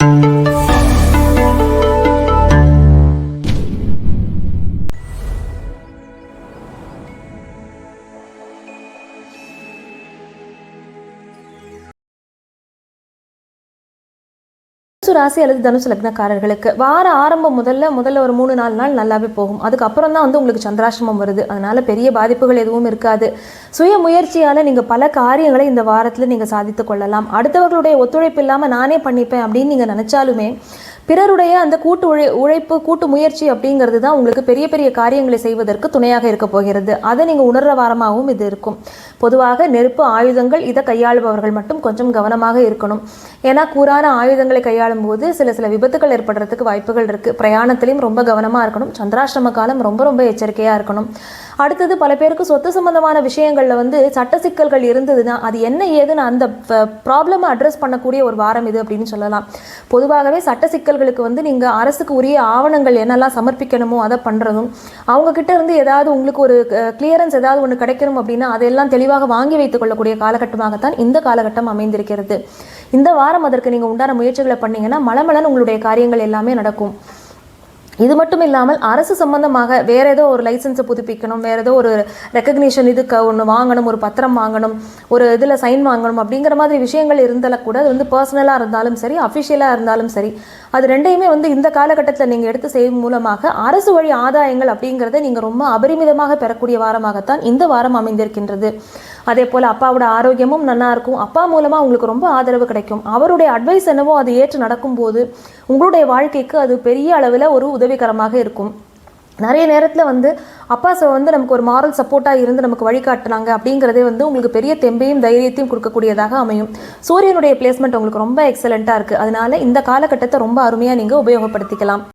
thank you. தனுசு ராசி அல்லது தனுசு லக்னக்காரர்களுக்கு வார ஆரம்பம் முதல்ல முதல்ல ஒரு மூணு நாலு நாள் நல்லாவே போகும். அதுக்கப்புறம் தான் வந்து உங்களுக்கு சந்திராசிரமம் வருது. அதனால பெரிய பாதிப்புகள் எதுவும் இருக்காது. சுய முயற்சியால் நீங்கள் பல காரியங்களை இந்த வாரத்தில் நீங்கள் சாதித்து கொள்ளலாம். அடுத்தவர்களுடைய ஒத்துழைப்பு இல்லாமல் நானே பண்ணிப்பேன் அப்படின்னு நீங்கள் நினச்சாலுமே பிறருடைய அந்த கூட்டு உழை உழைப்பு கூட்டு முயற்சி அப்படிங்கிறது தான் உங்களுக்கு பெரிய பெரிய காரியங்களை செய்வதற்கு துணையாக இருக்க போகிறது. அதை நீங்கள் உணர்ற வாரமாகவும் இது இருக்கும். பொதுவாக நெருப்பு ஆயுதங்கள் இதை கையாளுபவர்கள் மட்டும் கொஞ்சம் கவனமாக இருக்கணும். ஏன்னா கூறான ஆயுதங்களை கையாளும் போது சில சில விபத்துகள் ஏற்படுறதுக்கு வாய்ப்புகள் இருக்குது பிரயாணத்திலையும் ரொம்ப கவனமாக இருக்கணும். சந்திராஷ்டிரம காலம் ரொம்ப ரொம்ப எச்சரிக்கையாக இருக்கணும். அடுத்தது பல பேருக்கு சொத்து சம்பந்தமான விஷயங்களில் வந்து சட்ட சிக்கல்கள் இருந்ததுன்னா அது என்ன ஏதுன்னு அந்த ப்ராப்ளமை அட்ரஸ் பண்ணக்கூடிய ஒரு வாரம் இது அப்படின்னு சொல்லலாம். பொதுவாகவே சட்ட சிக்கல் சிக்கல்களுக்கு வந்து நீங்கள் அரசுக்கு உரிய ஆவணங்கள் என்னெல்லாம் சமர்ப்பிக்கணுமோ அதை பண்ணுறதும் அவங்க கிட்ட இருந்து ஏதாவது உங்களுக்கு ஒரு கிளியரன்ஸ் ஏதாவது ஒன்று கிடைக்கணும் அப்படின்னா அதெல்லாம் தெளிவாக வாங்கி வைத்துக் கொள்ளக்கூடிய காலகட்டமாகத்தான் இந்த காலகட்டம் அமைந்திருக்கிறது. இந்த வாரம் அதற்கு நீங்கள் உண்டான முயற்சிகளை பண்ணீங்கன்னா மலமலன் உங்களுடைய காரியங்கள் எல்லாமே நடக்கும். இது மட்டும் இல்லாமல் அரசு சம்பந்தமாக வேற ஏதோ ஒரு லைசன்ஸை புதுப்பிக்கணும் வேற ஏதோ ஒரு ரெக்கக்னிஷன் இதுக்கு ஒன்று வாங்கணும் ஒரு பத்திரம் வாங்கணும் ஒரு இதில் சைன் வாங்கணும் அப்படிங்கிற மாதிரி விஷயங்கள் இருந்தாலும் கூட அது வந்து பர்சனலாக இருந்தாலும் சரி அஃபிஷியலாக இருந்தாலும் சரி அது ரெண்டையுமே வந்து இந்த காலகட்டத்தில் நீங்கள் எடுத்து செய்யும் மூலமாக அரசு வழி ஆதாயங்கள் அப்படிங்கிறத நீங்கள் ரொம்ப அபரிமிதமாக பெறக்கூடிய வாரமாகத்தான் இந்த வாரம் அமைந்திருக்கின்றது. அதே போல் அப்பாவோட ஆரோக்கியமும் நல்லா இருக்கும். அப்பா மூலமாக உங்களுக்கு ரொம்ப ஆதரவு கிடைக்கும். அவருடைய அட்வைஸ் என்னவோ அது ஏற்று நடக்கும்போது உங்களுடைய வாழ்க்கைக்கு அது பெரிய அளவில் ஒரு உதவிகரமாக இருக்கும். நிறைய நேரத்தில் வந்து அப்பா வந்து நமக்கு ஒரு மாரல் சப்போர்ட்டாக இருந்து நமக்கு வழிகாட்டுனாங்க அப்படிங்கிறதே வந்து உங்களுக்கு பெரிய தெம்பையும் தைரியத்தையும் கொடுக்கக்கூடியதாக அமையும். சூரியனுடைய பிளேஸ்மெண்ட் உங்களுக்கு ரொம்ப எக்ஸலண்ட்டாக இருக்குது அதனால இந்த காலகட்டத்தை ரொம்ப அருமையாக நீங்கள் உபயோகப்படுத்திக்கலாம்.